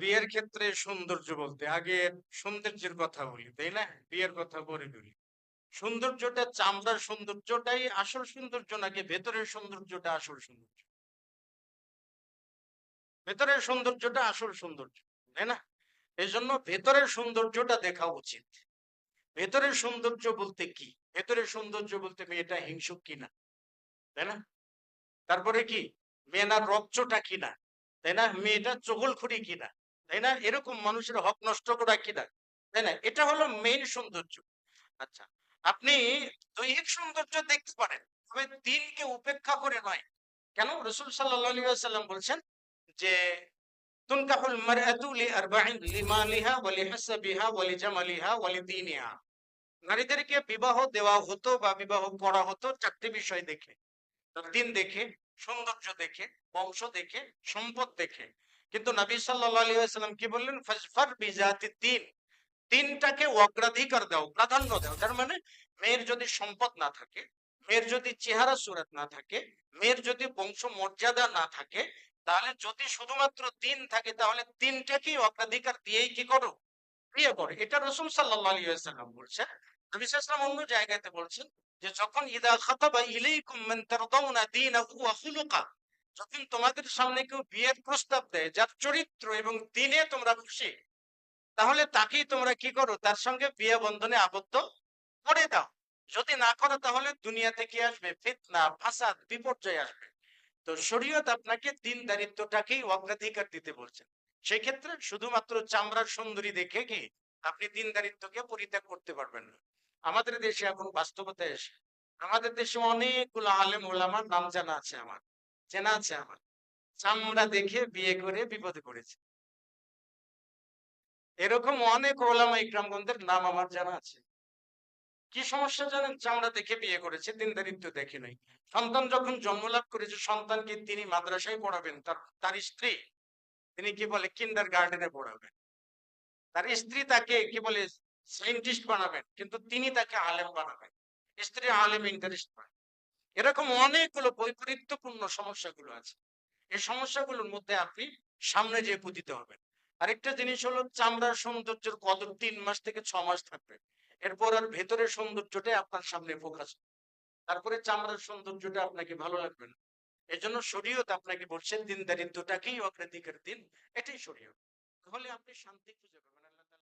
বিয়ের ক্ষেত্রে সৌন্দর্য বলতে, আগে সৌন্দর্যের কথা বলি, তাই না? বিয়ের কথা পরে বলি। সৌন্দর্যটা চামড়ার সৌন্দর্যটাই আসল সৌন্দর্য নাকি ভেতরের সৌন্দর্যটা আসল সৌন্দর্য? ভেতরের সৌন্দর্যটা আসল সৌন্দর্য, তাই না? এই জন্য ভেতরের সৌন্দর্যটা দেখা উচিত। ভেতরের সৌন্দর্য বলতে কি? ভেতরের সৌন্দর্য বলতে মেয়েটা হিংসুক কিনা, তাই না? তারপরে কি? মেয়েটার রক্তটা কিনা? তাই না? মেয়েটা চগলখুরি কিনা? তাই না? এরকম মানুষের হক নষ্ট করা কিনা? তাই না? এটা হলো মেইন সৌন্দর্য। আচ্ছা আপনি দৈহিক সৌন্দর্য দেখতে পারেন, তবে দিনকে উপেক্ষা করে নয়। কেন? রসুল সাল্লাম বলছেন যে নারীদেরকে বিবাহ দেওয়া হতো বা বিবাহ করা হতো চারটি বিষয় দেখে। দিন দেখে। সৌন্দর্য দেখে, বংশ দেখে, সম্পদ দেখে। কিন্তু নবী ওয়াসাল্লাম কি বললেন? দিন দিনটাকে অগ্রাধিকার দাও, প্রাধান্য দাও। তার মানে মেয়ের যদি সম্পদ না থাকে, মেয়ের যদি চেহারা সুরাত না থাকে, মেয়ের যদি বংশ মর্যাদা না থাকে, তাহলে যদি শুধুমাত্র দিন থাকে, তাহলে দিনটাকেই অগ্রাধিকার দিয়েই কি করো? বিয়ে করো। এটা রসুল সাল্লাল্লাহু আলাইহি ওয়াসাল্লাম বলছেন নবী সাল্লাল্লাহু অন্য জায়গাতে বলছেন যে যখন ইদা খাতাবা ইলাইকুম মান তারদাউনা ওয়া খুলুকা, যখন তোমাদের সামনে কেউ বিয়ের প্রস্তাব দেয় যার চরিত্র এবং দিনে তোমরা খুশি, তাহলে তাকেই তোমরা কি করো? তার সঙ্গে বিয়ে বন্ধনে আবদ্ধ করে দাও। যদি না করো, তাহলে দুনিয়া থেকে আসবে? ফিতনা, ফাসাদ, বিপর্যয় আসবে। তো শরীয়ত আপনাকে দিন দারিদ্রটাকেই অগ্রাধিকার দিতে বলছেন। সেক্ষেত্রে শুধুমাত্র চামড়ার সুন্দরী দেখে কি আপনি দিন দারিদ্রকে পরিত্যাগ করতে পারবেন না। আমাদের দেশে এখন বাস্তবতা এসে, আমাদের দেশে অনেকগুলো আলেম ওলামার নাম জানা আছে আমার, চেনা আছে আমার। চামড়া দেখে বিয়ে করে বিপদে পড়েছে। এরকম অনেক ওলামা ইকরামগণদের নাম আমার জানা আছে। কি সমস্যা জানেন? চামড়া দেখে বিয়ে করেছে দিন দারিদ্র দেখে নাই। সন্তান যখন জন্ম লাভ করেছে, সন্তানকে তিনি মাদ্রাসায় পড়াবেন, তার তার স্ত্রী, তিনি কি বলে কিন্ডার গার্ডেনে পড়াবেন। তার স্ত্রী তাকে কি বলে সায়েন্টিস্ট বানাবেন, কিন্তু তিনি তাকে আলেম বানাবেন। স্ত্রী আলেম ইন্টারেস্ট পায়। এরকম অনেকগুলো বৈপরীত্যপূর্ণ সমস্যাগুলো আছে। এই সমস্যাগুলোর মধ্যে আপনি সামনে যেয়ে পুঁতিতে হবেন আরেকটা জিনিস হলো, চামড়ার সৌন্দর্যের কদর তিন মাস থেকে ছ মাস থাকবে। এরপর আর ভেতরের সৌন্দর্যটাই আপনার সামনে ফোকাস তারপরে চামড়ার সৌন্দর্যটা আপনাকে ভালো লাগবে না। জন্য শরীয়ত আপনাকে বলছেন দিন দারিদ্রটাকেই অগ্রাধিকার দিন। এটাই শরীয়ত। তাহলে আপনি শান্তি খুঁজে পাবেন।